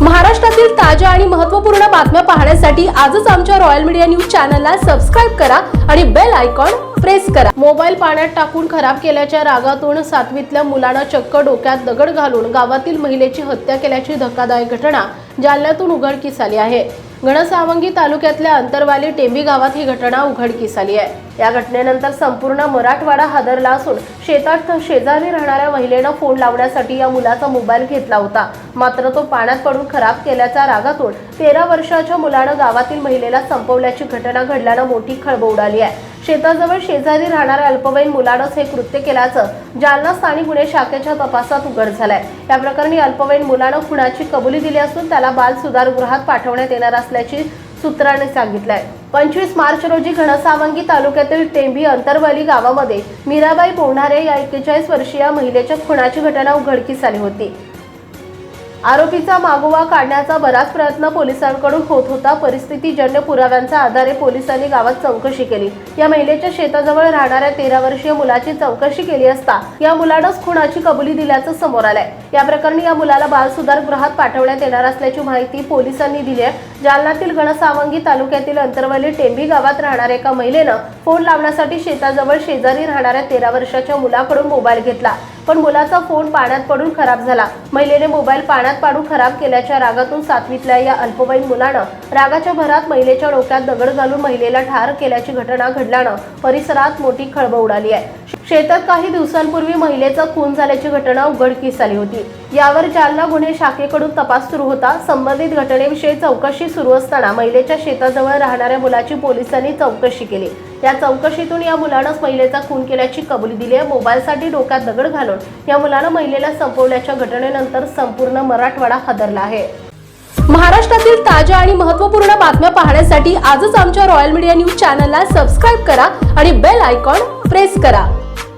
महाराष्ट्रातील ताज्या आणि महत्त्वपूर्ण बातम्या पाहण्यासाठी आजच आमच्या रॉयल मीडिया न्यूज चॅनलला सबस्क्राईब करा आणि बेल आयकॉन प्रेस करा. मोबाईल पाण्यात टाकून खराब केल्याच्या रागातून सातवीतल्या मुलानं चक्क डोक्यात दगड घालून गावातील महिलेची हत्या केल्याची धक्कादायक घटना जालन्यातून उघडकीस आली आहे. घनसावंगी तालुक्यातल्या अंतरवाली टेंबी गावात ही घटना उघडकीस आली आहे. या घटनेनंतर संपूर्ण मराठवाडा हादरला असून शेतात शेजारी राहणाऱ्या महिलेनं फोन लावण्यासाठी या मुलाचा मोबाईल घेतला होता. मात्र तो पाण्यात पडून खराब केल्याच्या रागातून तेरा वर्षाच्या मुलानं गावातील महिलेला संपवल्याची घटना घडल्यानं मोठी खळबळ उडाली आहे. शेताजवळ शेजारी राहणाऱ्या अल्पवयीन मुलानंच हे कृत्य केल्याचं जालना स्थानिक गुन्हे शाखेच्या तपासात उघड झालंय. या प्रकरणी अल्पवयीन मुलानं खुनाची कबुली दिली असून त्याला बाल सुधारगृहात पाठवण्यात येणार असल्याची सूत्रांनी सांगितलंय. पंचवीस मार्च रोजी घनसावंगी तालुक्यातील टेंभी अंतरवाली गावामध्ये मीराबाई पोहणारे या एक्केचाळीस वर्षीय महिलेच्या खुनाची घटना उघडकीस आली होती. आरोपीचा मागोवा काढण्याचा बराच प्रयत्न पोलिसांकडून होत होता. परिस्थितीजन्य पुराव्यांच्या आधारे पोलिसांनी गावात चौकशी केली. या महिलेच्या शेताजवळ राहणाऱ्या तेरा वर्षीय मुलाची चौकशी केली असता या मुलानंच खुनाची कबुली दिल्याचं समोर आलंय. या प्रकरणी या मुलाला बाल सुधार गृहात पाठवण्यात येणार असल्याची माहिती पोलिसांनी दिली आहे. जालन्यातील गणसावंगी तालुक्यातील अंतरवली टेंभी गावात राहणाऱ्या एका महिलेनं फोन लावण्यासाठी शेताजवळ शेजारी राहणाऱ्या तेरा वर्षाच्या मुलाकडून मोबाईल घेतला. पण मुलाचा फोन पाण्यात पडून खराब झाला. महिलेने मोबाईल पाण्यात पाडून खराब केल्याच्या रागातून सातवीतल्या या अल्पवयीन मुलानं रागाच्या भरात महिलेच्या डोक्यात दगड घालून महिलेला ठार केल्याची घटना घडल्यानं परिसरात मोठी खळबळ उडाली आहे. शेतात काही दिवसांपूर्वी महिलेचा खून झाल्याची घटना उघडकीस आली होती. यावर जालना गुन्हे शाखेकडून तपास सुरू होता. संबंधित घटनेविषयी चौकशी सुरू असताना महिलेच्या शेताजवळ राहणाऱ्या मुलाची पोलिसांनी चौकशी केली. या चौकशीतून या मुलानंच महिलेचा खून केल्याची कबुली दिली आहे. मोबाईलसाठी डोक्यात दगड घालून या मुलानं महिलेला संपवल्याच्या घटनेनंतर संपूर्ण मराठवाडा हादरला आहे. महाराष्ट्रातील ताज्या आणि महत्त्वपूर्ण बातम्या पाहण्यासाठी आजच आमच्या रॉयल मीडिया न्यूज चॅनलला सबस्क्राईब करा आणि बेल आयकॉन प्रेस करा.